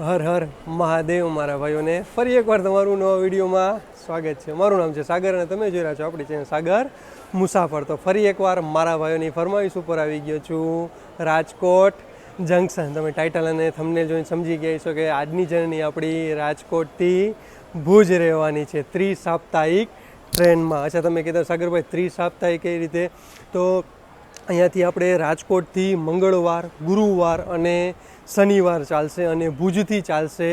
હર હર મહાદેવ મારા ભાઈઓને. ફરી એકવાર તમારું નવા વિડીયોમાં સ્વાગત છે. મારું નામ છે સાગર અને તમે જોઈ રહ્યા છો આપણી ચેનલ સાગર મુસાફર. તો ફરી એકવાર મારા ભાઈઓની ફરમાઈશ ઉપર આવી ગયો છું. રાજકોટ જંકશન તમે ટાઇટલ અને થંબનેલ જોઈને સમજી ગયા છો કે આજની જર્ની આપણી રાજકોટથી ભુજ રહેવાની છે. ત્રિસાપ્તાહિક ટ્રેનમાં. અચ્છા, તમે કીધા સાગરભાઈ, ત્રિસાપ્તાહિક કઈ રીતે? તો અહીંયાથી આપણે રાજકોટથી મંગળવાર, ગુરુવાર અને શનિવાર ચાલશે અને ભુજથી ચાલશે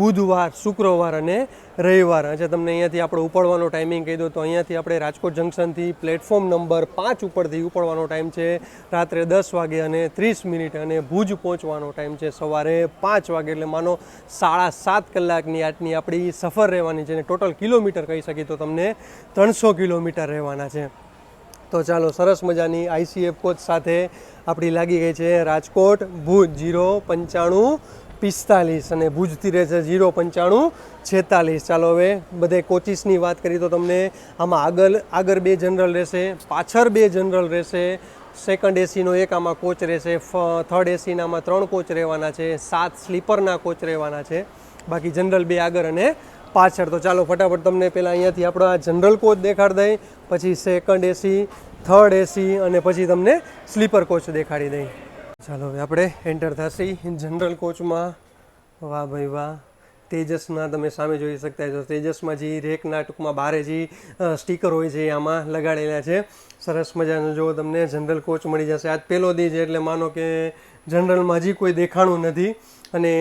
બુધવાર, શુક્રવાર અને રવિવાર. અચ્છા, તમને અહીંયાથી આપણે ઉપડવાનો ટાઈમિંગ કહી દો તો અહીંયાથી આપણે રાજકોટ જંકશનથી પ્લેટફોર્મ નંબર પાંચ ઉપરથી ઉપડવાનો ટાઈમ છે રાત્રે દસ વાગે અને ત્રીસ મિનિટ અને ભુજ પહોંચવાનો ટાઈમ છે સવારે પાંચ વાગે. એટલે માનો સાડા સાત કલાકની આટની આપણી સફર રહેવાની છે અને ટોટલ કિલોમીટર કહી શકીએ તો તમને ત્રણસો કિલોમીટર રહેવાના છે. તો ચાલો, સરસ મજાની આઈસીએફ કોચ સાથે આપણી લાગી ગઈ છે રાજકોટ, ભુજ જીરો પંચાણું પિસ્તાલીસ અને ભુજથી રહેશે જીરો પંચાણું છેતાલીસ. ચાલો હવે બધે કોચિસની વાત કરીએ તો તમને આમાં આગળ આગળ બે જનરલ રહેશે, પાછળ બે જનરલ રહેશે સેકન્ડ એસીનો એક આમાં કોચ રહેશે થર્ડ એસીનામાં ત્રણ કોચ રહેવાના છે, સાત સ્લીપરના કોચ રહેવાના છે. બાકી જનરલ બે આગળ અને પાછળ. તો ચાલો ફટાફટ તમને પહેલાં અહીંયાથી આપણો આ જનરલ કોચ દેખાડી દઈ, પછી સેકન્ડ એસી થર્ડ એસી અને પછી તમને સ્લીપર કોચ દેખાડી દઈ. ચાલો હવે આપણે એન્ટર થશી જનરલ કોચમાં. વાહ ભાઈ વાહ. તેજસના તમે સામે જોઈ શકતા છો તેજસમાં જે રેકના ટૂંકમાં બારે જે સ્ટીકર હોય છે આમાં લગાડેલા છે. સરસ મજાનો જો તમને જનરલ કોચ મળી જશે. આજ પહેલો દી છે એટલે માનો કે જનરલમાં હજી કોઈ દેખાણું નથી. અને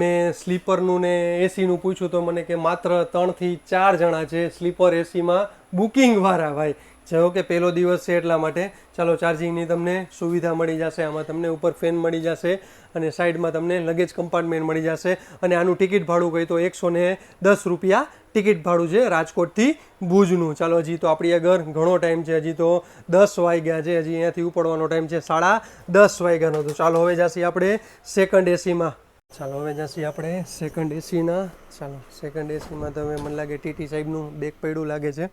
મેં સ્લીપરનું ને એસીનું પૂછ્યું તો મને કે માત્ર ત્રણથી ચાર જણા છે સ્લીપર એસીમાં બુકિંગવાળા ભાઈ. જેવો કે પહેલો દિવસ છે એટલા માટે. ચાલો ચાર્જિંગની તમને સુવિધા મળી જશે. આમાં તમને ઉપર ફેન મળી જશે અને સાઈડમાં તમને લગેજ કમ્પાર્ટમેન્ટ મળી જશે. અને આનું ટિકિટ ભાડું કહી તો એકસો ને દસ રૂપિયા ટિકિટ ભાડું છે રાજકોટથી ભુજનું. ચાલો, હજી તો આપણી આગળ ઘણો ટાઈમ છે. હજી તો દસ વાગ્યા છે. હજી અહીંયાથી ઉપડવાનો ટાઈમ છે સાડા દસ વાગ્યાનો. તો ચાલો, હવે જાસી આપણે સેકન્ડ એસીમાં ચાલો, હવે જાસી આપણે સેકન્ડ એસીના ચાલો સેકન્ડ એસીમાં તો હવે મને લાગે ટીટી સાહેબનું બેગ પડ્યું લાગે છે.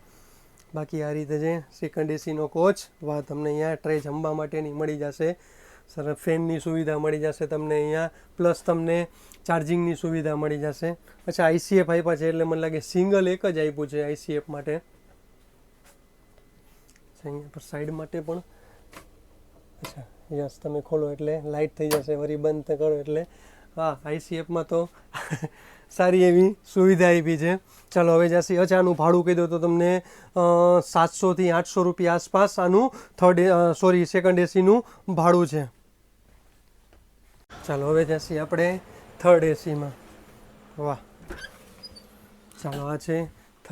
બાકી આ રીતે છે સેકન્ડ એસીનો કોચ વાહ તમને અહીંયા ટ્રે જમવા માટેની મળી જશે. સરસ ફેનની સુવિધા મળી જશે તમને અહીંયા પ્લસ તમને ચાર્જિંગની સુવિધા મળી જશે. અચ્છા આઈસીએફ આપ્યા છે એટલે મને લાગે સિંગલ એક જ આપ્યું છે આઈસીએફ માટે. અહીંયા પર સાઈડ માટે પણ. અચ્છા, યસ, તમે ખોલો એટલે લાઇટ થઈ જશે વળી બંધ કરો એટલે. હા આઈસીએફમાં તો સારી એવી સુવિધા આપી છે. ચાલો, હવે જાસી અચ્છા આનું ભાડું કહી દો તો તમને સાતસોથી આઠસો રૂપિયા આસપાસ આનું થર્ડ સોરી સેકન્ડ એસીનું ભાડું છે. ચાલો, હવે જાસી આપણે થર્ડ એસીમાં વાહ. ચાલો, આ છે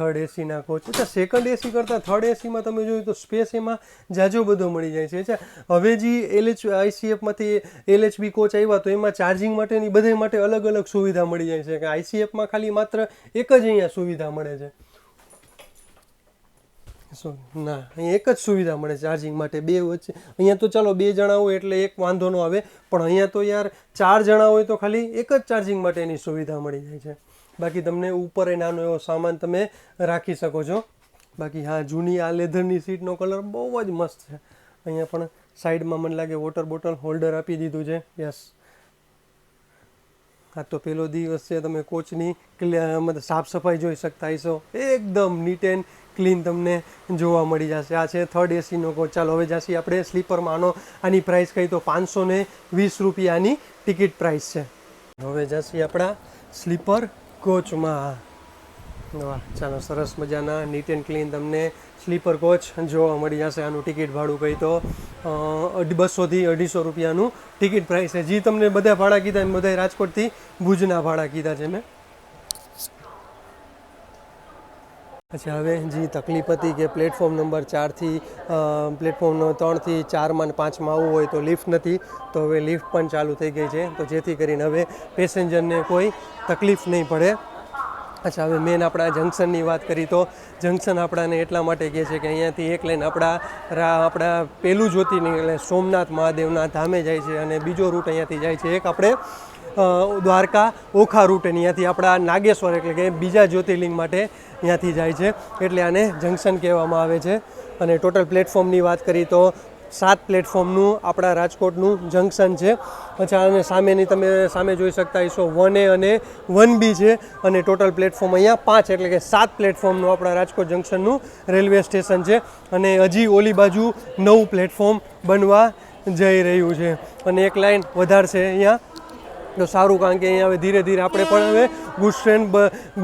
થર્ડ એસીના કોચ અચ્છા સેકન્ડ એસી કરતાં થર્ડ એસીમાં તમે જોયું તો સ્પેસ એમાં જાજો બધો મળી જાય છે. અચ્છા, હવે જે એલએચ આઈસીએફમાંથી એલએચબી કોચ આવ્યા તો એમાં ચાર્જિંગ માટેની બધા માટે અલગ અલગ સુવિધા મળી જાય છે. કે આઈસીએફમાં ખાલી માત્ર એક જ અહીંયા સુવિધા મળે છે. સો ના, અહીંયા એક જ સુવિધા મળે ચાર્જિંગ માટે. બે વચ્ચે. અહીંયા તો ચાલો બે જણા હોય એટલે એક વાંધો ન આવે. પણ અહીંયા તો યાર ચાર જણા હોય તો ખાલી એક જ ચાર્જિંગ માટેની સુવિધા મળી જાય છે. બાકી તમને ઉપર એ નાનો એવો સામાન તમે રાખી શકો છો. બાકી હા, જૂની આ લેધરની સીટનો કલર બહુ જ મસ્ત છે. અહીંયા પણ સાઈડમાં મને લાગે વોટર બોટલ હોલ્ડર આપી દીધું છે. યસ આ તો પેલો દિવસ છે, તમે કોચની મતલબ સાફ સફાઈ જોઈ શકતા હશો. એકદમ નીટ એન્ડ ક્લીન તમને જોવા મળી જશે. આ છે થર્ડ એસીનો કોચ ચાલો, હવે જ્યાંથી આપણે સ્લીપરમાં આનો, આની પ્રાઇસ કહી તો પાંચસો ને વીસ રૂપિયાની ટિકિટ પ્રાઇસ છે. હવે જ્યાંથી આપણા સ્લીપર કોચમાં વાહ, ચાલો, સરસ મજાના નીટ એન્ડ ક્લીન તમને સ્લીપર કોચ જોવા મળી જશે આનું ટિકિટ ભાડું કહી તો. બસોથી અઢીસો રૂપિયાનું ટિકિટ પ્રાઇસ છે. જે, તમને બધા ભાડા કીધા એમ બધા રાજકોટથી ભુજના ભાડા કીધા છે મેં અચ્છા હવે જે તકલીફ હતી કે પ્લેટફોર્મ નંબર ચારથી પ્લેટફોર્મ ત્રણથી ચારમાં અને પાંચમાં આવવું હોય તો લિફ્ટ નથી. તો હવે લિફ્ટ પણ ચાલુ થઈ ગઈ છે. તો જેથી કરીને હવે પેસેન્જરને કોઈ તકલીફ નહીં પડે. અચ્છા, હવે મેન આપણા જંકશનની વાત કરી તો જંકશન આપણાને એટલા માટે કહે છે કે અહીંયાથી એક લાઈન આપણા રા, આપણા પહેલું જ્યોતિર્લિંગ એટલે સોમનાથ મહાદેવના ધામે જાય છે અને બીજો રૂટ અહીંયાથી જાય છે. એક આપણે દ્વારકા, ઓખા રૂટ અહીંયાથી આપણા નાગેશ્વર એટલે કે બીજા જ્યોતિર્લિંગ માટે અહીંયાથી જાય છે. એટલે આને જંકશન કહેવામાં આવે છે. અને ટોટલ પ્લેટફોર્મની વાત કરીએ તો સાત પ્લેટફોર્મનું આપણા રાજકોટનું જંકશન છે. પછી અને સામેની તમે સામે જોઈ શકતા હશો વન એ અને વન બી છે. અને ટોટલ પ્લેટફોર્મ અહીંયા પાંચ એટલે કે સાત પ્લેટફોર્મનું આપણા રાજકોટ જંકશનનું રેલવે સ્ટેશન છે. અને હજી ઓલી બાજુ નવું પ્લેટફોર્મ બનવા જઈ રહ્યું છે. અને એક લાઈન વધારશે અહીંયા. તો સારું કારણ કે અહીંયા હવે ધીરે ધીરે આપણે પણ હવે ગુડ્સ ટ્રેન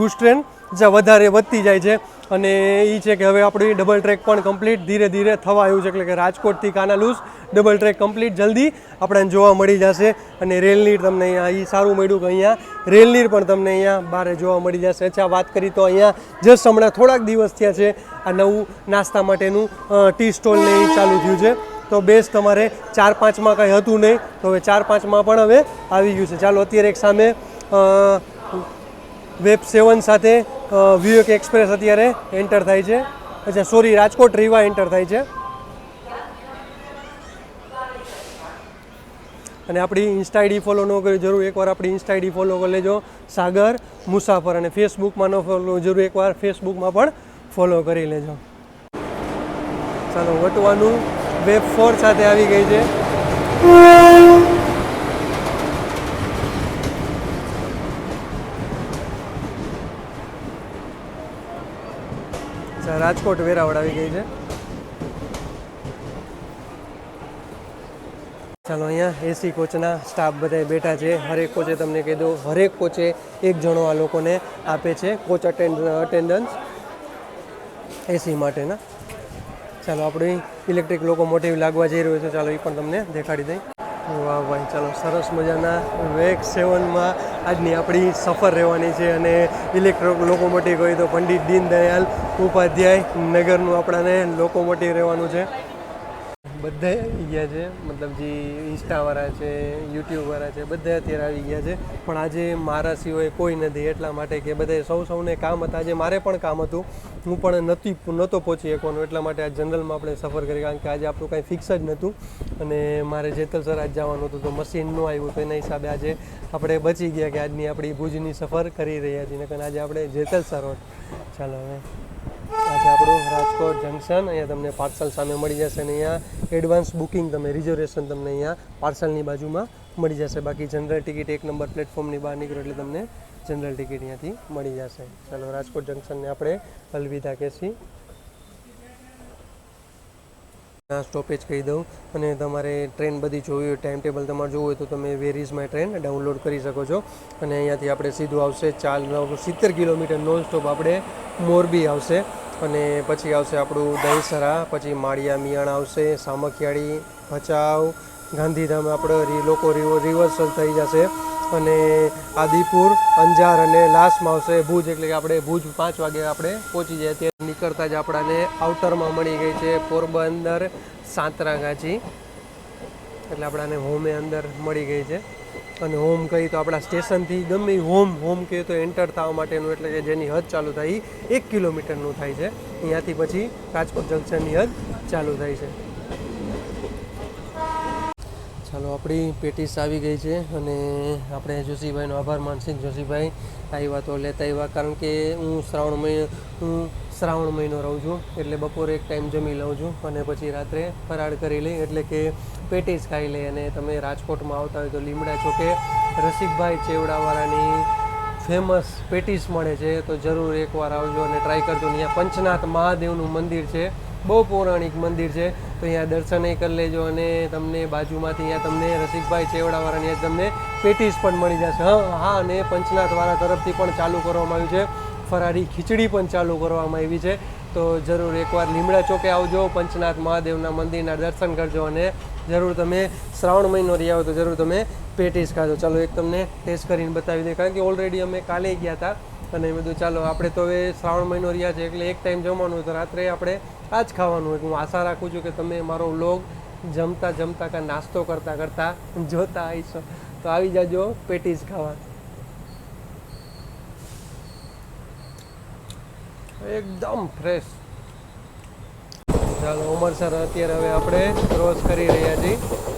ગુડ્સ ટ્રેન જે વધારે વધતી જાય છે. અને એ છે કે હવે આપણી ડબલ ટ્રેક પણ કમ્પ્લીટ ધીરે ધીરે થવા આવ્યું છે. એટલે કે રાજકોટથી કાનાલુસ ડબલ ટ્રેક કમ્પ્લીટ જલ્દી આપણને જોવા મળી જશે. અને રેલનીર તમને અહીંયા એ સારું મળ્યું કે અહીંયા રેલનીર પણ તમને અહીંયા બહાર જોવા મળી જશે. અચ્છા વાત કરી તો અહીંયા જસ્ટ હમણાં થોડાક દિવસ થયા છે. આ નવું નાસ્તા માટેનું ટી સ્ટોલ ને એ ચાલુ થયું છે. તો બેઝ તમારે ચાર પાંચમાં કંઈ હતું નહીં. તો હવે ચાર પાંચમાં પણ હવે આવી ગયું છે. ચાલો, અત્યારે એક સામે વેબ સેવન સાથે વિવેક એક્સપ્રેસ અત્યારે એન્ટર થાય છે. અચ્છા, સોરી, રાજકોટ રીવા એન્ટર થાય છે. અને આપણી ઇન્સ્ટા આઈડી ફોલો ન કરી, જરૂર એકવાર આપણી ઇન્સ્ટા આઈડી ફોલો કરી લેજો. સાગર, મુસાફર અને ફેસબુકમાં ન ફોલો જરૂર એકવાર ફેસબુકમાં પણ ફોલો કરી લેજો. ચાલો, વટવાનું વેબ ફોર સાથે આવી ગઈ છે. રાજકોટ વેરાવળ આવી ગઈ છે. ચાલો, અહીંયા એસી કોચના સ્ટાફ બધા બેઠા છે. હરેક કોચે તમને કહી દો હરેક કોચે એક જણો આ લોકોને આપે છે, કોચ અટેન્ડ અટેન્ડન્સ એસી માટેના. ચાલો, આપણે ઇલેક્ટ્રિક લોકોમોટિવ લાગવા જઈ રહ્યો છે. ચાલો, એ પણ તમને દેખાડી દઈ. વાહ ભાઈ ચાલો, સરસ મજાના વેક સેવનમાં આજની આપણી સફર રહેવાની છે અને ઇલેક્ટ્રિક લોકોમોટિવ કહીએ તો પંડિત દીનદયાલ ઉપાધ્યાય નગરનું આપણાને લોકોમોટિવ રહેવાનું છે. બધા આવી ગયા છે. મતલબ જે ઇન્સ્ટાવાળા છે, યુટ્યુબવાળા છે, બધા અત્યારે આવી ગયા છે. પણ આજે મારા સિવાય કોઈ નથી. એટલા માટે કે બધા સૌ સૌને કામ હતા. આજે મારે પણ કામ હતું. હું પણ નથી, નહોતો પહોંચી શકવાનો. એટલા માટે આ જનરલમાં આપણે સફર કરી. કારણ કે આજે આપણું કાંઈ ફિક્સ જ નહોતું. અને મારે જેતલસર આજ જવાનું હતું. તો મશીન ન આવ્યું તો એના હિસાબે આજે આપણે બચી ગયા કે આજની આપણી ભુજની સફર કરી રહ્યા છીએ. કારણ આજે આપણે જેતલસર હોત. ચાલો હવે. આજે આપણું રાજકોટ જંકશન અહીંયા તમને પાર્સલ સામે મળી જશે અને અહીંયા એડવાન્સ બુકિંગ તમે રિઝર્વેશન તમને અહીંયા પાર્સલની બાજુમાં મળી જશે. બાકી જનરલ ટિકિટ એક નંબર પ્લેટફોર્મની બહાર નીકળો એટલે તમને જનરલ ટિકિટ અહીંયાથી મળી જશે. ચાલો, રાજકોટ જંકશનને આપણે અલવિદા કહેશી. આ સ્ટોપેજ કહી દઉં અને તમારે ટ્રેન બધી જોવી હોય ટાઈમ ટેબલ તમારે જોવું હોય તો તમે where is my train download કરી શકો છો. અને અહીંયાથી આપણે સીધું આવશે ચાલ સિત્તેર કિલોમીટર નોન સ્ટોપ આપણે મોરબી આવશે. અને પછી આવશે આપણું દહીસરા, પછી માળિયા મિયાણ આવશે, સામખિયાળી, ભચાઉ, ગાંધીધામ આપણે લોકો રિવ- રિવર્સલ થઈ જશે. અને આદિપુર, અંજાર અને લાસ્ટમાં આવશે ભુજ. એટલે કે આપણે ભુજ પાંચ વાગે આપણે પહોંચી જાય ત્યાં નીકળતા જ આપણાને આઉટરમાં મળી ગઈ છે પોરબંદર સાંતરાગાછી એટલે આપણાને હોમે અંદર મળી ગઈ છે. અને હોમ કહી તો આપણા સ્ટેશનથી ગમે હોમ હોમ કહે તો એન્ટર થવા માટેનું એટલે કે જેની હદ ચાલુ થાય એક કિલોમીટરનું થાય છે. અહીંયાથી પછી રાજકોટ જંકશનની હદ ચાલુ થાય છે. ચાલો, આપણી પેટીસ આવી ગઈ છે અને આપણે જોશીભાઈનો આભાર માનસિંહ જોશીભાઈ આવ્યા તો લેતા આવ્યા. કારણ કે હું શ્રાવણ મહિનો હું શ્રાવણ મહિનો રહું છું, એટલે બપોરે એક ટાઈમ જમી લઉં છું અને પછી રાત્રે ફરાળ કરી લઈ, એટલે કે પેટીસ ખાઈ લઈ. અને તમે રાજકોટમાં આવતા હોય તો લીમડા ચોકે રસિકભાઈ ચેવડાવાળાની ફેમસ પેટીસ મળે છે, તો જરૂર એકવાર આવજો અને ટ્રાય કરજો. અહીંયા પંચનાથ મહાદેવનું મંદિર છે. બહુ પૌરાણિક મંદિર છે. તો અહીંયા દર્શનય કરી લેજો અને તમને બાજુમાંથી અહીંયા તમને રસિકભાઈ ચેવડાવાળાની તમને પેટીસ પણ મળી જશે. હા હા, અને પંચનાથવાળા તરફથી પણ ચાલુ કરવામાં આવ્યું છે. ફરારી ખીચડી પણ ચાલુ કરવામાં આવી છે. તો જરૂર એકવાર લીમડા ચોકે આવજો, પંચનાથ મહાદેવના મંદિરના દર્શન કરજો અને જરૂર તમે શ્રાવણ મહિનો રહ્યા હોય તો જરૂર તમે પેટીસ ખાજો. ચાલો એક તમને ટેસ્ટ કરીને બતાવી દે, કારણ કે ઓલરેડી અમે કાલે ગયા હતા. અને મેં કીધું ચાલો, આપણે તો હવે શ્રાવણ મહિનો રહ્યા છે, એટલે એક ટાઈમ જમવાનું તો રાત્રે આપણે આ જ ખાવાનું હોય. હું આશા રાખું છું કે તમે મારો વ્લોગ જમતા જમતા કાં નાસ્તો કરતાં કરતાં જોતા આવીશો. તો આવી જાજો પેટીસ ખાવા. એકદમ ફ્રેશ ચાલો, ઉમરસર અત્યારે હવે આપણે ક્રોસ કરી રહ્યા છીએ.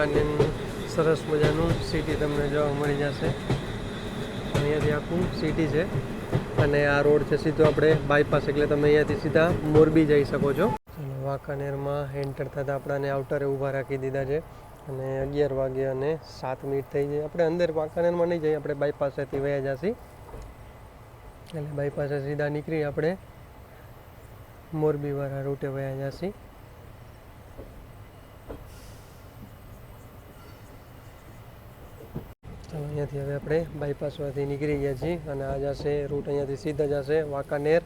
વાંકાનેર સરસ મજાનું સિટી તમને જોવા મળી જશે. અહીંયાથી આખું સિટી છે. અને આ રોડ છે સીધો આપણે બાયપાસ એટલે તમે અહીંયાથી સીધા મોરબી જઈ શકો છો. વાંકાનેરમાં એન્ટર થતાં આપણાને આઉટરે ઊભા રાખી દીધા છે. અને અગિયાર વાગે અને સાત મિનિટ થઈ જાય આપણે અંદર વાંકાનેરમાં નહીં જઈએ, આપણે બાયપાસેથી વયા જશી. એટલે બાયપાસે સીધા નીકળી આપણે મોરબીવાળા રૂટે વયા જશી ચાલો અહીંયાથી હવે આપણે બાયપાસમાંથી નીકળી ગયા છીએ અને આ જશે રૂટ અહીંયાથી સીધા જશે વાંકાનેર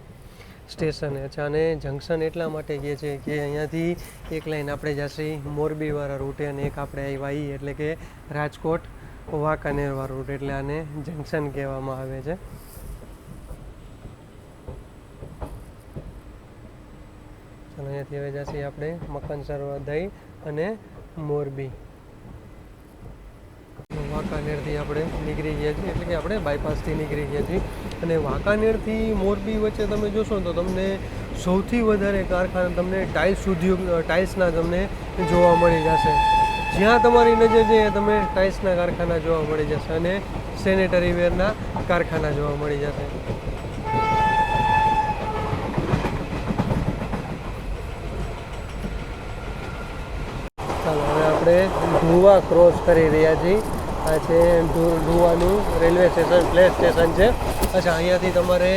સ્ટેશન અને જંકશન એટલા માટે કહે છે કે અહીંયાથી એક લાઈન આપણે જશે મોરબીવાળા રૂટે અને એક આપણે આવ્યા એટલે કે રાજકોટ વાંકાનેરવાળા રૂટ એટલે આને જંકશન કહેવામાં આવે છે. અહીંયાથી હવે જશે આપણે મકાન સરોવર દહીં અને મોરબી. વાંકાનેરથી આપણે નીકળી ગયા છીએ. એટલે કે આપણે બાયપાસથી નીકળી ગયા છીએ. અને વાંકાનેરથી મોરબી વચ્ચે તમે જોશો તો તમને સૌથી વધારે કારખાના તમને ટાઇલ્સ ઉદ્યોગ ટાઇલ્સના તમને જોવા મળી જશે. જ્યાં તમારી નજર છે તમે ટાઇલ્સના કારખાના જોવા મળી જશે અને સેનેટરી વેરના કારખાના જોવા મળી જશે. ચાલો, હવે આપણે ધુવા ક્રોસ કરી રહ્યા છીએ. આ છે ધુવાનું રેલવે સ્ટેશન પ્લે સ્ટેશન છે. અચ્છા, અહીંયાથી તમારે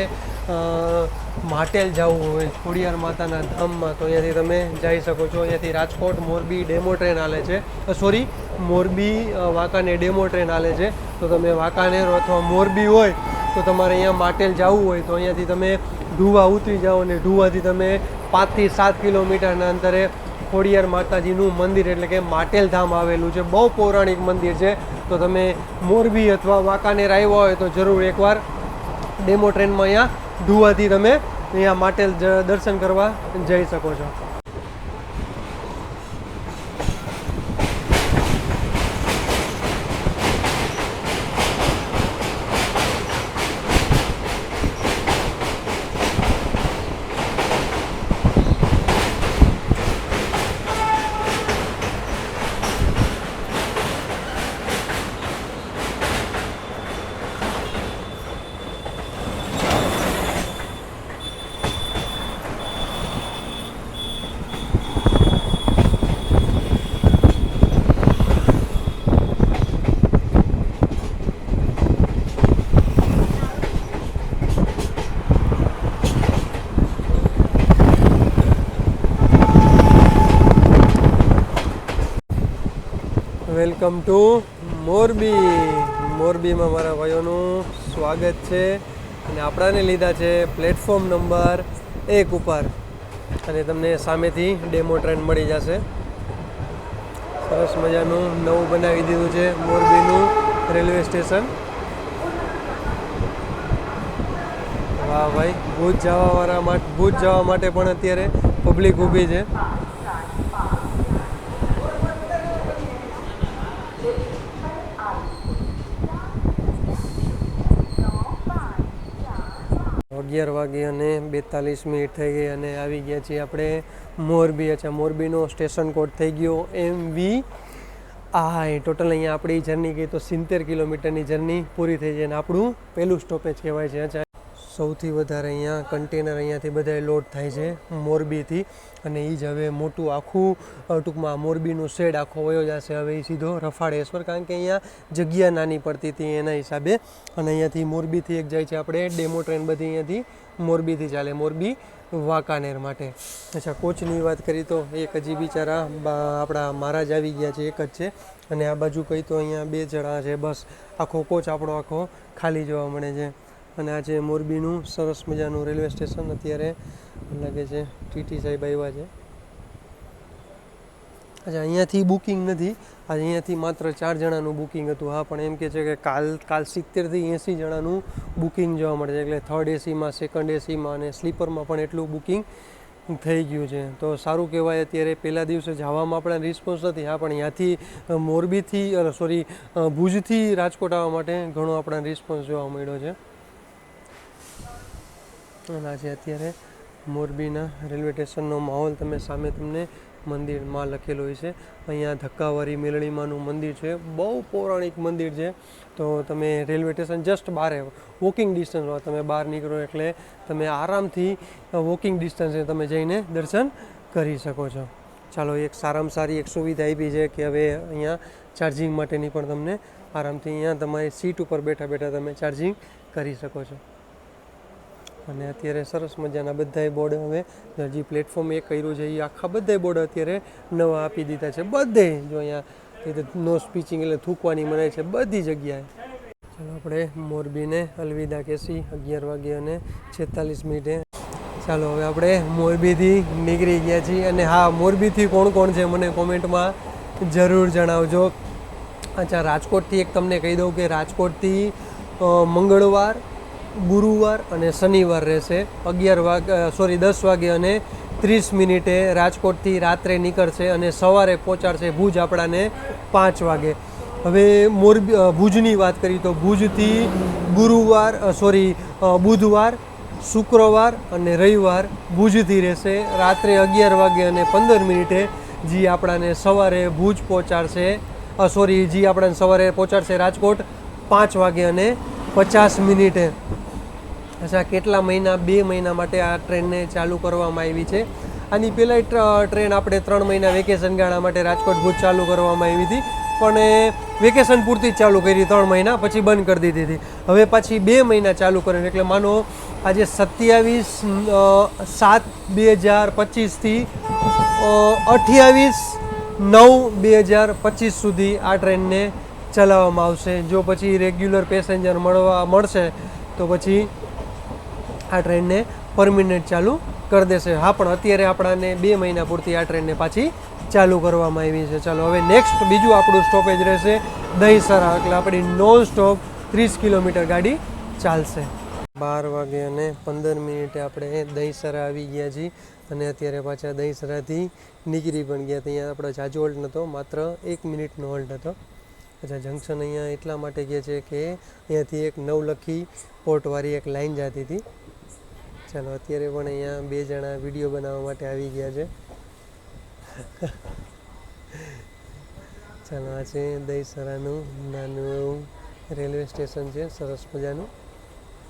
માટેલ જવું હોય, ખોડિયાર માતાના ધામમાં, તો અહીંયાથી તમે જઈ શકો છો. અહીંયાથી રાજકોટ, મોરબી, ડેમો ટ્રેન હાલે છે. સોરી, મોરબી વાંકાને ડેમો ટ્રેન હાલે છે. તો તમે વાંકાનેર અથવા મોરબી હોય, તો તમારે અહીંયા માટેલ જવું હોય, તો અહીંયાથી તમે ઢુવા ઉતરી જાઓ અને ઢુવાથી તમે પાંચથી સાત કિલોમીટરના અંતરે ખોડિયાર માતાજીનું મંદિર એટલે કે માટેલ ધામ આવેલું છે. બહુ પૌરાણિક મંદિર છે. તો તમે મોરબી અથવા વાંકાનેર આવ્યા હોય તો જરૂર એકવાર ડેમો ટ્રેનમાં અહીંયા ધુવાથી તમે અહીંયા માટેલ દર્શન કરવા જઈ શકો છો. Welcome to Morbi. મોરબીમાં મારા ભાઈઓનું સ્વાગત છે. અને આપણાને લીધા છે પ્લેટફોર્મ નંબર એક ઉપર. અને તમને સામેથી ડેમો ટ્રેન મળી જશે. સરસ મજાનું નવું બનાવી દીધું છે મોરબીનું રેલવે સ્ટેશન. વાહ ભાઈ, ભુજ જવાવાળા માટે ભુજ જવા માટે પણ અત્યારે પબ્લિક ઊભી છે. અગિયાર વાગે અને બેતાલીસ મિનિટ થઈ ગઈ અને આવી ગયા છીએ આપણે મોરબી. અચ્છા, મોરબીનો સ્ટેશન કોડ થઈ ગયો એમ વી આઈ ટોટલ અહીંયા આપણી જર્ની ગઈ તો સિત્તેર કિલોમીટરની જર્ની પૂરી થઈ જાય અને આપણું પહેલું સ્ટોપેજ કહેવાય છે. અચ્છા સૌથી વધારે અહીંયા કન્ટેનર અહીંયાથી બધાય લોડ થાય છે મોરબીથી. અને એ જ હવે મોટું આખું ટૂંકમાં મોરબીનું શેડ આખો વયો જશે. હવે એ સીધો રફાળેશ્વર કારણ કે અહીંયા જગ્યા નાની પડતી હતી એના હિસાબે. અને અહીંયાથી મોરબીથી એક જાય છે આપણે ડેમો ટ્રેન બધી અહીંયાથી મોરબીથી ચાલે, મોરબી વાંકાનેર માટે. અચ્છા, કોચની વાત કરી તો એક હજી બિચારા આપણા મહારાજ આવી ગયા છે, એક જ છે. અને આ બાજુ કહી તો અહીંયા બે જણા છે, બસ. આખો કોચ આપણો આખો ખાલી જોવા મળે છે. અને આજે મોરબીનું સરસ મજાનું રેલવે સ્ટેશન અત્યારે લાગે છે ટીટી સાહેબ આવ્યા છે. અચ્છા અહીંયાથી બુકિંગ નથી, આજે અહીંયાથી માત્ર ચાર જણાનું બુકિંગ હતું. હા, પણ એમ કે છે કે કાલ કાલ સિત્તેરથી એંસી જણાનું બુકિંગ જોવા મળે છે. એટલે થર્ડ એસીમાં, સેકન્ડ એસીમાં અને સ્લીપરમાં પણ એટલું બુકિંગ થઈ ગયું છે. તો સારું કહેવાય, અત્યારે પહેલા દિવસે જવામાં આપણે રિસ્પોન્સ નથી. હા, પણ ત્યાંથી મોરબીથી સોરી ભુજથી રાજકોટ આવવા માટે ઘણો આપણા રિસ્પોન્સ જોવા મળ્યો છે. અને આજે અત્યારે મોરબીના રેલવે સ્ટેશનનો માહોલ તમે સામે તમને મંદિરમાં લખેલું હોય છે. અહીંયા ધક્કાવારી મેલડીમાનું મંદિર છે. બહુ પૌરાણિક મંદિર છે. તો તમે રેલવે સ્ટેશન જસ્ટ બહાર વોકિંગ ડિસ્ટન્સમાં તમે બહાર નીકળો એટલે તમે આરામથી વોકિંગ ડિસ્ટન્સે તમે જઈને દર્શન કરી શકો છો. ચાલો, એક સારામાં સારી એક સુવિધા આપી છે કે હવે અહીંયા ચાર્જિંગ માટેની પણ તમને આરામથી અહીંયા તમારી સીટ ઉપર બેઠા બેઠા તમે ચાર્જિંગ કરી શકો છો. અને અત્યારે સરસ મજાના બધાય બોર્ડ હવે જે પ્લેટફોર્મ એ કર્યું છે, એ આખા બધાય બોર્ડ અત્યારે નવા આપી દીધા છે. બધે જો અહીંયા નો સ્પીચિંગ એટલે થૂકવાની મનાય છે બધી જગ્યાએ. ચાલો આપણે મોરબીને અલવિદા કેસી અગિયાર વાગે અને છેતાલીસ મિનિટે. ચાલો હવે આપણે મોરબીથી નીકળી ગયા છીએ અને હા, મોરબીથી કોણ કોણ છે મને કોમેન્ટમાં જરૂર જણાવજો. અચ્છા, રાજકોટથી એક તમને કહી દઉં કે રાજકોટથી મંગળવાર ગુરુવાર અને શનિવાર રહેશે. અગિયાર વાગે સોરી દસ વાગે અને ત્રીસ મિનિટે રાજકોટથી રાત્રે નીકળશે અને સવારે પહોંચાડશે ભુજ આપણાને પાંચ વાગે. હવે મોરબી ભુજની વાત કરીએ તો ભુજથી ગુરુવાર સોરી બુધવાર, શુક્રવાર અને રવિવાર ભુજથી રહેશે. રાત્રે અગિયાર વાગે અને પંદર મિનિટે જે આપણાને સવારે ભુજ પહોંચાડશે. સોરી જે આપણાને સવારે પહોંચાડશે રાજકોટ પાંચ વાગે અને પચાસ મિનિટે. અચ્છા, કેટલા મહિના, બે મહિના માટે આ ટ્રેનને ચાલુ કરવામાં આવી છે? આની પહેલાં ટ્રેન આપણે ત્રણ મહિના વેકેશન ગાળા માટે રાજકોટ, ભુજ ચાલુ કરવામાં આવી હતી. પણ વેકેશન પૂરતી જ ચાલુ કરી ત્રણ મહિના, પછી બંધ કરી દીધી હતી. હવે પાછી બે મહિના ચાલુ કરે એટલે માનો આજે સત્યાવીસ સાત બે હજાર પચીસથી અઠ્યાવીસ, નવ બે હજાર પચીસ સુધી આ ટ્રેનને ચલાવવામાં આવશે. જો પછી રેગ્યુલર પેસેન્જર મળવા, મળશે, તો પછી આ ટ્રેનને પરમિનન્ટ ચાલુ કરી દેશે. હા, પણ અત્યારે આપણાને બે મહિના પૂરતી આ ટ્રેનને પાછી ચાલુ કરવામાં આવી છે. ચાલો, હવે નેક્સ્ટ બીજું આપણું સ્ટોપેજ રહેશે દહીસરા. એટલે આપણી નોન સ્ટોપ ત્રીસ કિલોમીટર ગાડી ચાલશે. બાર વાગે અને પંદર મિનિટે આપણે દહીસરા આવી ગયા છીએ. અને અત્યારે પાછા દહીસરાથી નીકળી પણ ગયા ત્યાં આપણો જાજો હોલ્ટ નહોતો માત્ર એક મિનિટનો હોલ્ટ હતો. અચ્છા જંકશન અહીંયા એટલા માટે કહે છે કે અહીંયાથી એક નવલખી પોર્ટવાળી એક લાઈન જતી હતી. ચાલો, અત્યારે પણ અહીંયા બે જણા વીડિયો બનાવવા માટે આવી ગયા છે. ચાલો, આ છે દહીસરાનું નાનું એવું રેલવે સ્ટેશન છે, સરસ મજાનું.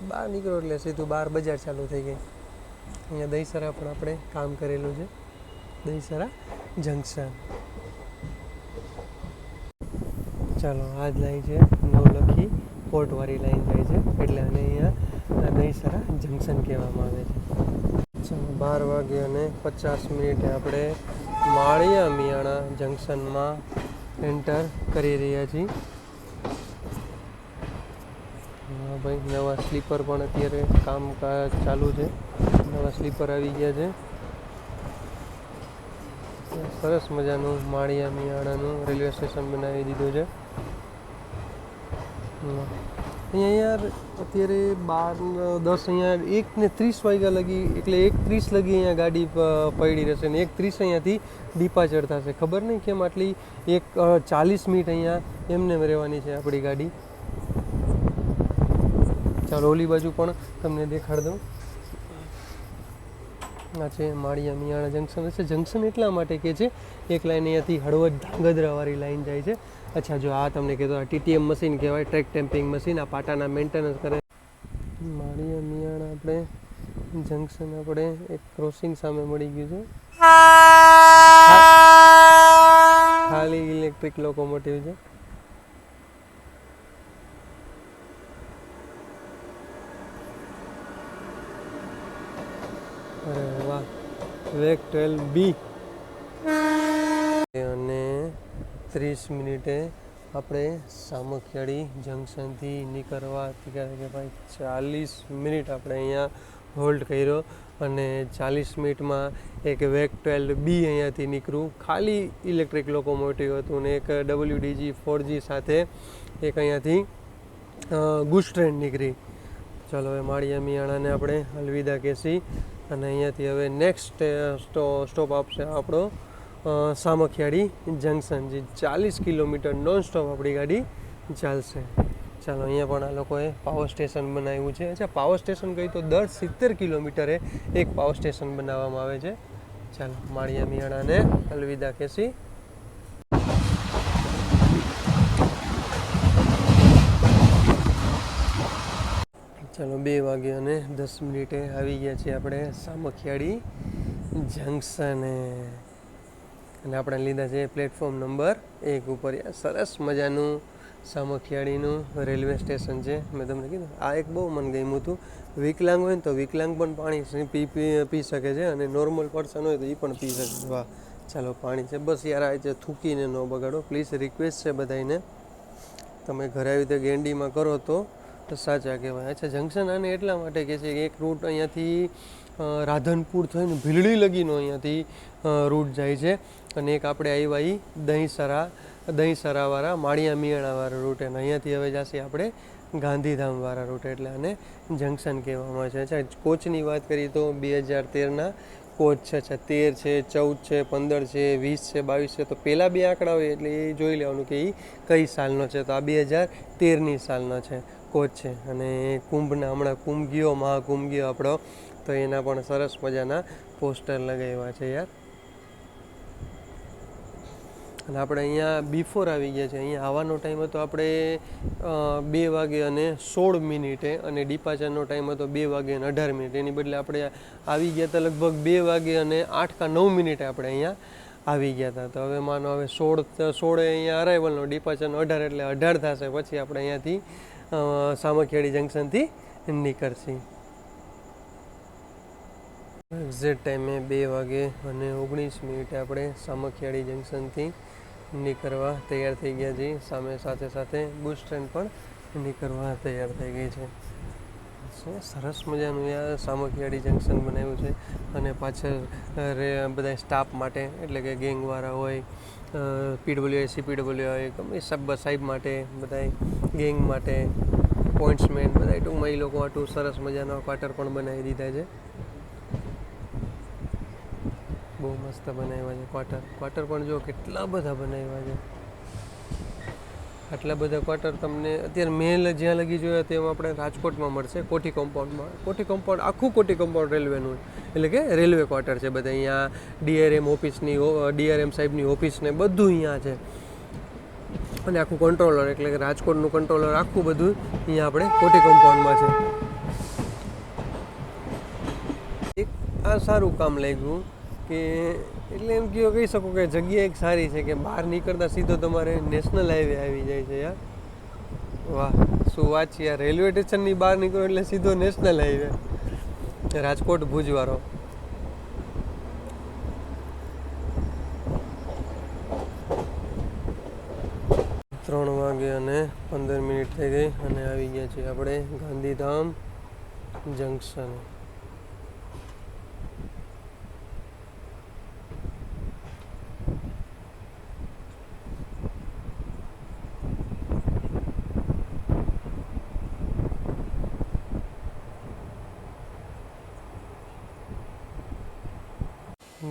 બહાર નીકળો એટલે સીધું બહાર બજાર ચાલુ થઈ ગઈ. અહીંયા દહીસરા પણ આપણે કામ કરેલું છે. દહીસરા જંકશન. ચાલો, આ જ લાઈન છે નવલખી પોર્ટવાળી લાઈન જાય છે. એટલે અને અહીંયા દહીસરા જંકશન કહેવામાં આવે છે. બાર વાગે અને પચાસ મિનિટે આપણે માળિયા મિયાણા જંકશનમાં એન્ટર કરી રહ્યા છીએ. હા, ભાઈ, નવા સ્લીપર પણ અત્યારે કામકાજ ચાલુ છે. નવા સ્લીપર આવી ગયા છે. સરસ મજાનું માળિયા મિયાણાનું રેલવે સ્ટેશન બનાવી દીધું છે. અહીંયા યાર અત્યારે બાર, દસ અહીંયા એક ને ત્રીસ વાગ્યા લગી, એટલે એક ત્રીસ લગી અહીંયા ગાડી પડી રહેશે ને એક ત્રીસ અહીંયાથી ડિપાચર થશે. ખબર નહીં કેમ આટલી એક ચાલીસ મિનિટ અહીંયા એમને રહેવાની છે આપણી ગાડી. ચાલો, ઓલી બાજુ પણ તમને દેખાડ દઉં. આ છે માળિયા મિયાણા જંકશન. છે જંકશન એટલા માટે કે છે, એક લાઈન અહીંયાથી હળવદ ધાંગધ્રાવાળી લાઈન જાય છે. અચ્છા, જો આ તમને કીધું આ ટીટીએમ મશીન કહેવાય ટ્રેક ટેમ્પિંગ મશીન, આ પાટાના મેન્ટેનન્સ કરે. માળિયા મિયાણા આપણે જંકશન આપણે, એક ક્રોસિંગ સામે મળી ગયું છે. ખાલી ઇલેક્ટ્રિક લોકોમોટિવ છે. અરે વાહ વેક ટ્વેલ્વ બી અને ત્રીસ મિનિટે આપણે સામખિયાળી જંકશનથી નીકળવા ત્યારે કે ભાઈ ચાલીસ મિનિટ આપણે અહીંયા હોલ્ડ કર્યો અને ચાલીસ મિનિટમાં એક વેક ટ્વેલ્વ બી અહીંયાથી નીકળું ખાલી ઇલેક્ટ્રિક લોકોમોટિવ હતું ને એક ડબલ્યુડીજી ફોરજી સાથે એક અહીંયાથી ગુસ ટ્રેન નીકળી. ચાલો હવે માળિયા મિયાણાને આપણે અલવિદા કેસી અને અહીંયાથી હવે નેક્સ્ટ સ્ટોપ આપશે આપણો સામખિયાળી જંકશન, જે ચાલીસ કિલોમીટર નોન સ્ટોપ આપણી ગાડી ચાલશે. ચાલો, અહીંયા પણ આ લોકોએ પાવર સ્ટેશન બનાવ્યું છે. અચ્છા પાવર સ્ટેશન કહી તો દર સિત્તેર કિલોમીટરે એક પાવર સ્ટેશન બનાવવામાં આવે છે. ચાલો, માળિયા મિયાણાને અલવિદા કેસી ચાલો, બે વાગે અને દસ મિનિટે આવી ગયા છીએ આપણે સામખિયાળી જંકશને. અને આપણે લીધા છે પ્લેટફોર્મ નંબર એક ઉપર. સરસ મજાનું સામખિયાળીનું રેલવે સ્ટેશન છે. મેં તમને કીધું, આ એક બહુ મન ગમ્યું હતું. વિકલાંગ હોય ને તો વિકલાંગ પણ પાણી પી પી શકે છે અને નોર્મલ પર્સન હોય તો એ પણ પી શકે છે. વાહ, ચાલો પાણી છે. બસ યાર, આ છે થૂકીને ન બગાડો. પ્લીઝ રિક્વેસ્ટ છે બધાને તમે ઘરે આવી રીતે ગેંડીમાં કરો તો સાચા કહેવાય. અચ્છા, જંકશન આને એટલા માટે કે છે એક રૂટ અહીંયાથી રાધનપુર થઈને ભીલડી લગીનો અહીંયાથી રૂટ જાય છે. અને એક આપણે આવ્યા એ દહીંસરા, દહીંસરાવાળા માળિયા મિયાણાવાળા રૂટ અને અહીંયાથી હવે જશે આપણે ગાંધીધામવાળા રૂટ એટલે આને જંકશન કહેવામાં છે. અચ્છા, કોચની વાત કરીએ તો બે હજાર તેરના કોચ છે. અચ્છા, તેર છે, ચૌદ છે, પંદર છે, વીસ છે, બાવીસ છે. તો પહેલાં બે આંકડા હોય એટલે એ જોઈ લેવાનું કે એ કઈ સાલનો છે. તો આ બે હજાર તેરની સાલનો છે. કોચ છે. અને કુંભના હમણાં કુંભ ગયો મહાકુંભ ગયો આપણો, તો એના પણ સરસ મજાના પોસ્ટર લગાવ્યા છે યાર. અને આપણે અહીંયા બિફોર આવી ગયા છે. અહીંયા આવવાનો ટાઈમ હતો આપણે બે વાગે અને સોળ મિનિટે અને ડિપાચરનો ટાઈમ હતો બે વાગે અને અઢાર મિનિટ. એની બદલે આપણે આવી ગયા હતા લગભગ બે વાગે અને આઠ કા નવ મિનિટે આપણે અહીંયા આવી ગયા હતા. તો હવે માનો હવે સોળ, સોળે અહીંયા અરાઇવલનો ડિપાચરનો અઢાર એટલે અઢાર થશે. પછી આપણે અહીંયાથી અ, સામખિયાળી જંકશનથી નીકળશે. એક્ઝેક્ટ ટાઈમે બે વાગે અને ઓગણીસ મિનિટે આપણે સામખિયાળી જંકશનથી નીકળવા તૈયાર થઈ ગયા છીએ. સામે સાથે સાથે બુસ ટ્રેન પણ નીકળવા તૈયાર થઈ ગઈ છે. સરસ મજાનું યાર સામખિયાળી જંકશન બનાવ્યું છે. અને પાછળ બધા સ્ટાફ માટે એટલે કે ગેંગવાળા હોય પીડબ્લ્યુ સીપીડબ્લ્યુ હોય ગમે સબ, સાહેબ માટે બધા ગેંગ માટે પોઈન્ટ્સમેન બધા ટૂંકમાં એ લોકો આટલું સરસ મજાના ક્વાર્ટર પણ બનાવી દીધા છે. બહુ મસ્ત બનાવ્યા છે ક્વાર્ટર ક્વાર્ટર પણ જો કેટલા બધા બનાવ્યા છે. આટલા બધા ક્વાર્ટર તમને અત્યારે મેલ જ્યાં લગી જોયા તેમાં આપણે રાજકોટમાં મળશે, કોઠી કમ્પાઉન્ડમાં કોઠી કમ્પાઉન્ડ આખું કોઠી કમ્પાઉન્ડ રેલવેનું એટલે કે રેલવે ક્વાર્ટર છે બધા અહીંયા ડીઆરએમ ઓફિસની ડીઆરએમ સાહેબની ઓફિસ ને બધું અહીંયા છે. અને આખું કંટ્રોલર એટલે કે રાજકોટનું કંટ્રોલર આખું બધું અહીંયા આપણે કોઠી કમ્પાઉન્ડમાં છે. એક આ સારું કામ લાગ્યું કે એટલે એમ કહો કહી શકો કે જગ્યા એક સારી છે કે બહાર નીકળતા સીધો તમારે નેશનલ હાઈવે આવી જાય છે યાર. વાહ, શું વાત છે યાર. રેલવે સ્ટેશનની બહાર નીકળો એટલે સીધો નેશનલ હાઈવે. રાજકોટ ભુજવાળો. ત્રણ વાગે અને પંદર મિનિટ થઈ ગઈ અને આવી ગયા છીએ આપણે ગાંધીધામ જંકશન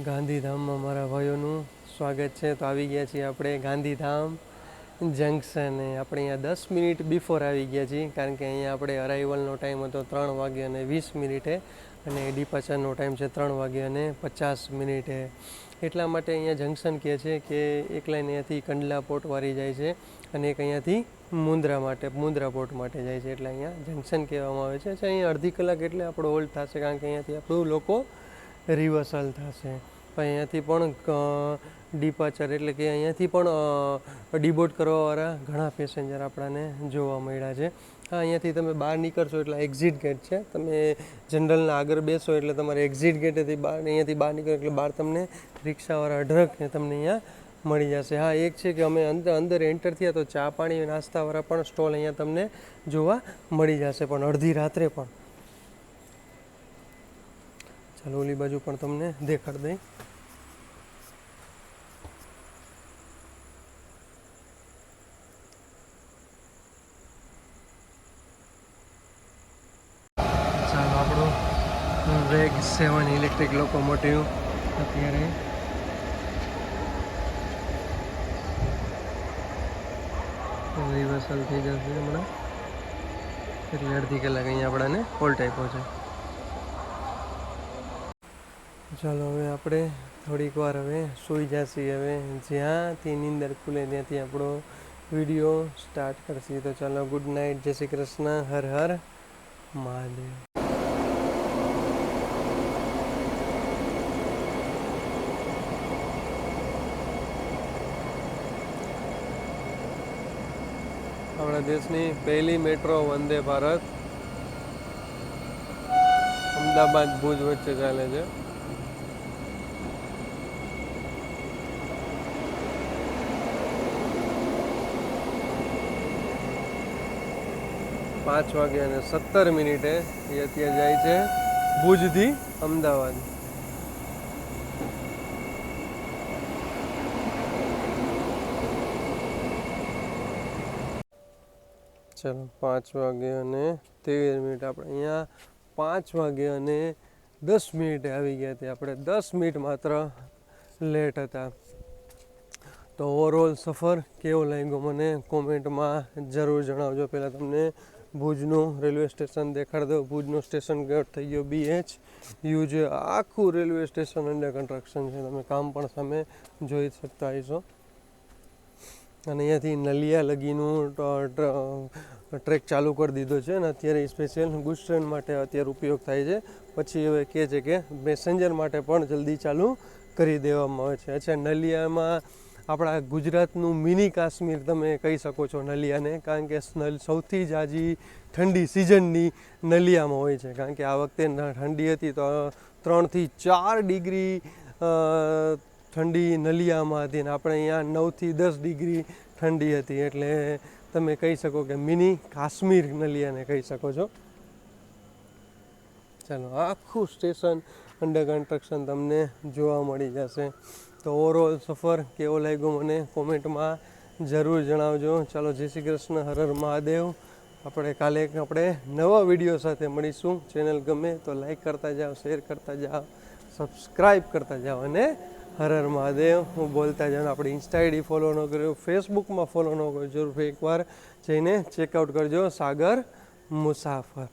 ગાંધીધામમાં મારા ભાઈઓનું સ્વાગત છે. તો આવી ગયા છીએ આપણે ગાંધીધામ જંકશને. આપણે અહીંયા દસ મિનિટ બિફોર આવી ગયા છીએ, કારણ કે અહીંયા આપણે અરાઇવલનો ટાઈમ હતો ત્રણ વાગે અને વીસ મિનિટે અને ડિપાચરનો ટાઈમ છે ત્રણ વાગે અને પચાસ મિનિટે. એટલા માટે અહીંયા જંકશન કહે છે કે એક લાઈન અહીંયાથી કંડલા પોર્ટ વાળી જાય છે અને એક અહીંયાથી મુન્દ્રા માટે મુન્દ્રા પોર્ટ માટે જાય છે. એટલે અહીંયા જંકશન કહેવામાં આવે છે. અહીંયા અડધી કલાક એટલે આપણો હોલ્ડ થશે, કારણ કે અહીંયાથી આપણું લોકો રિવર્સલ થશે. અહીંયાથી પણ ડિપાચર એટલે કે અહીંયાથી પણ ડિબોટ કરવાવાળા ઘણા પેસેન્જર આપણને જોવા મળ્યા છે. હા, અહીંયાથી તમે બહાર નીકળશો એટલે એક્ઝિટ ગેટ છે. તમે જનરલના આગળ બેસો એટલે તમારે એક્ઝિટ ગેટેથી બહાર, અહીંયાથી બહાર નીકળો એટલે બહાર તમને રિક્ષાવાળા અઢળકને તમને અહીંયા મળી જશે. હા, એક છે કે અમે અંદર અંદર એન્ટર થયા તો ચા પાણી નાસ્તાવાળા પણ સ્ટોલ અહીંયા તમને જોવા મળી જશે, પણ અડધી રાત્રે પણ. ચાલો, ઓલી બાજુ પણ તમને દેખાડ દઈ ચાલો આપણું વેગ સેવન ઇલેક્ટ્રિક લોકોમોટિવ અત્યારે. રિવર્સલ થઈ જશે હમણાં. એટલે અડધી કલાક અહીંયા આપણાને હોલ્ટ આપ્યો છે. ચાલો હવે આપણે થોડીક વાર હવે સૂઈ જશી હવે. જ્યાંથી નીંદર ખુલે ત્યાંથી આપણો વીડિયો સ્ટાર્ટ કરશે. તો ચાલો ગુડ નાઇટ જય શ્રી કૃષ્ણ. હર હર મહાદેવ. આપણા દેશની પહેલી મેટ્રો વંદે ભારત. અમદાવાદ, ભુજ વચ્ચે ચાલે છે. પાંચ વાગે અને સત્તર મિનિટે એ અત્યારે જાય છે ભુજથી અમદાવાદ. ચલો પાંચ વાગે અને તેર મિનિટ આપણે અહીંયા પાંચ વાગે અને દસ મિનિટે આવી ગયા હતી આપણે દસ મિનિટ માત્ર લેટ હતા. તો ઓવરઓલ સફર કેવો લાગ્યો મને કોમેન્ટમાં જરૂર જણાવજો. પહેલાં તમને ભુજનું રેલવે સ્ટેશન દેખાડી દો ભુજનું સ્ટેશન ગેટ થઈ ગયો બીએચ યુ જે આખું રેલવે સ્ટેશન અંડર કન્સ્ટ્રક્શન છે. તમે કામ પણ સામે જોઈ શકતા હશો. અને અહીંયાથી નલિયા લગીનું ટ્રેક ચાલુ કરી દીધો છે અને અત્યારે સ્પેશિયલ ગુડ્સ ટ્રેન માટે અત્યારે ઉપયોગ થાય છે. પછી હવે કહે છે કે પેસેન્જર માટે પણ જલ્દી ચાલુ કરી દેવામાં આવે છે. અચ્છા, નલિયામાં આપણા ગુજરાતનું મિની કાશ્મીર તમે કહી શકો છો નલિયાને, કારણ કે સૌથી જાજી ઠંડી સિઝનની નલિયામાં હોય છે. કારણ કે આ વખતે ઠંડી હતી તો ત્રણથી ચાર ડિગ્રી ઠંડી નલિયામાં હતી ને આપણે અહીંયા નવથી દસ ડિગ્રી ઠંડી હતી. એટલે તમે કહી શકો કે મિની કાશ્મીર નલિયાને કહી શકો છો. ચાલો આખું સ્ટેશન અંડર કન્સ્ટ્રક્શન તમને જોવા મળી જશે. તો ઓવરઓલ સફર કેવો લાગ્યો મને કોમેન્ટમાં જરૂર જણાવજો. ચાલો, જય શ્રી કૃષ્ણ, હર હર મહાદેવ. આપણે કાલે આપણે નવા વીડિયો સાથે મળીશું. ચેનલ ગમે તો લાઈક કરતા જાઓ શેર કરતા જાઓ સબસ્ક્રાઈબ કરતા જાઓ અને હર હર મહાદેવ. હું બોલતા જાઉં આપણે ઇન્સ્ટા આઈડી ફોલો ન કર્યો ફેસબુકમાં ફોલો ન કર્યો જરૂર એકવાર જઈને ચેકઆઉટ કરજો. સાગર મુસાફર.